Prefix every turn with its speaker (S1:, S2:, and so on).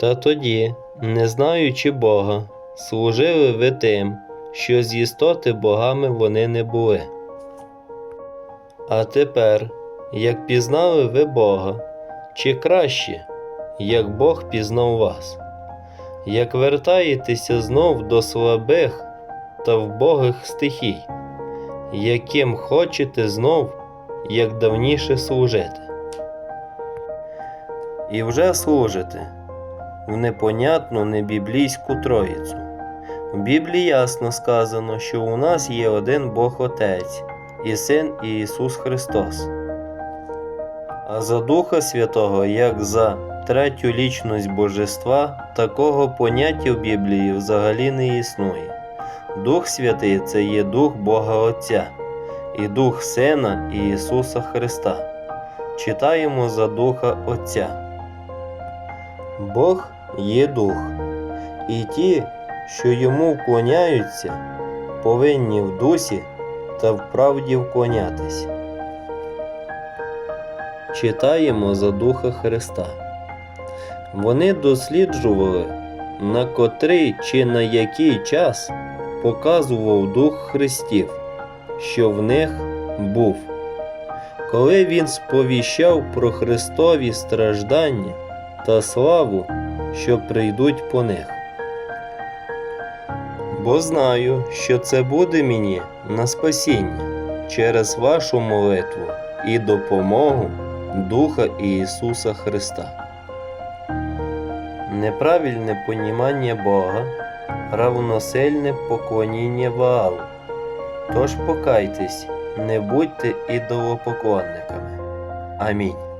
S1: Та тоді, не знаючи Бога, служили ви тим, що з істоти богами вони не були. А тепер, як пізнали ви Бога, чи краще, як Бог пізнав вас, як вертаєтеся знов до слабих та вбогих стихій, яким хочете знов, як давніше служити. І вже служите в непонятну небіблійську троїцю. В Біблії ясно сказано, що у нас є один Бог Отець і Син Ісус Христос. А за Духа Святого, як за третю лічність Божества, такого поняття в Біблії взагалі не існує. Дух Святий це є Дух Бога Отця і Дух Сина Ісуса Христа. Читаємо за Духа Отця. Бог є Дух, і ті, що йому вклоняються, повинні в дусі та в правді вклонятись. Читаємо за Духа Христа. Вони досліджували, на котрий чи на який час показував Дух Христів, що в них був. Коли він сповіщав про Христові страждання та славу, що прийдуть по них. Бо знаю, що це буде мені на спасіння через вашу молитву і допомогу Духа Ісуса Христа. Неправильне понімання Бога равносильне поклоніння Ваалу. Тож покайтесь, не будьте ідолопоклонниками. Амінь.